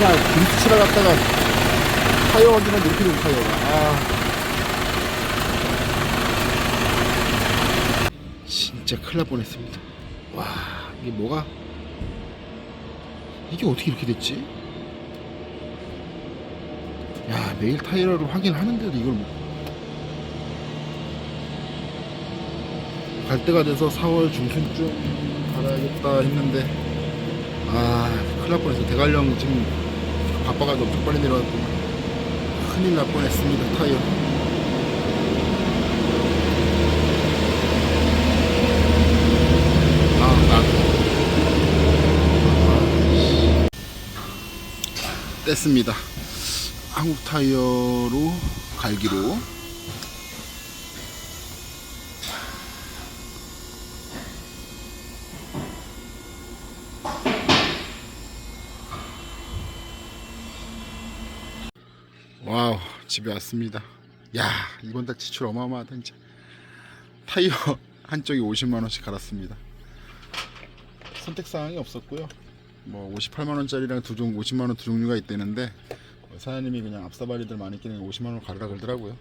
여기다 갖다가 타이어 확인을 이렇게 되고 타이어가 아. 진짜 큰일 날 뻔했습니다. 와 이게 뭐가? 이게 어떻게 이렇게 됐지? 야 매일 타이어를 확인하는데도 이걸 못- 갈 때가 돼서 4월 중순쯤 갈아야겠다 했는데 아 큰일 날 뻔했어. 대관령 지금 바빠가지고 엄청 빨리 내려왔고 큰일 날 뻔했습니다 타이어. 아 나도 뗐습니다. 한국 타이어로 갈기로 와우 집에 왔습니다. 야 이번 달 지출 어마어마하다 진짜. 타이어 한쪽이 50만원씩 갈았습니다. 선택사항이 없었고요. 뭐 58만원짜리랑 두 종 50만원 두 종류가 있다는데 사장님이 그냥 앞사발이들 많이 끼는 50만원 가르라 그러더라고요.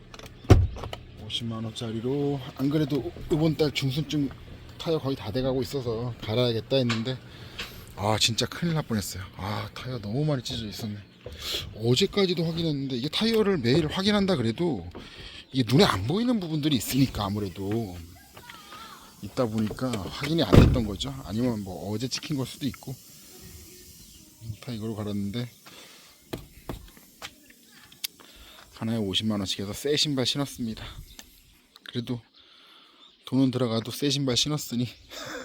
50만원짜리로 안 그래도 이번 달 중순쯤 타이어 거의 다 돼가고 있어서 갈아야겠다 했는데 아 진짜 큰일 날 뻔했어요. 아 타이어 너무 많이 찢어져 있었네 어제까지도 확인했는데 이게 타이어를 매일 확인한다 그래도 이게 눈에 안 보이는 부분들이 있으니까 아무래도 있다 보니까 확인이 안 됐던 거죠. 아니면 뭐 어제 찍힌 걸 수도 있고. 다 이걸로 갈았는데 하나에 50만 원씩 해서 새 신발 신었습니다. 그래도 돈은 들어가도 새 신발 신었으니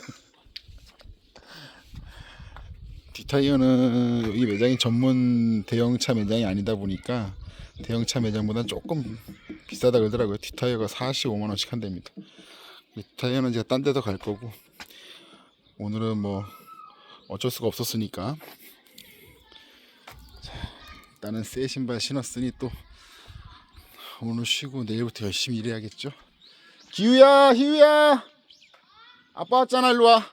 뒷타이어는 여기 매장이 전문 대형차 매장이 아니다 보니까 대형차 매장보다 조금 비싸다 그러더라고요. 뒷타이어가 45만 원씩 한답니다. 뒷타이어는 제가 딴 데도 갈 거고 오늘은 뭐 어쩔 수가 없었으니까 자, 일단은 새 신발 신었으니 또 오늘 쉬고 내일부터 열심히 일해야겠죠. 기우야, 희우야, 아빠 왔잖아, 일로 와.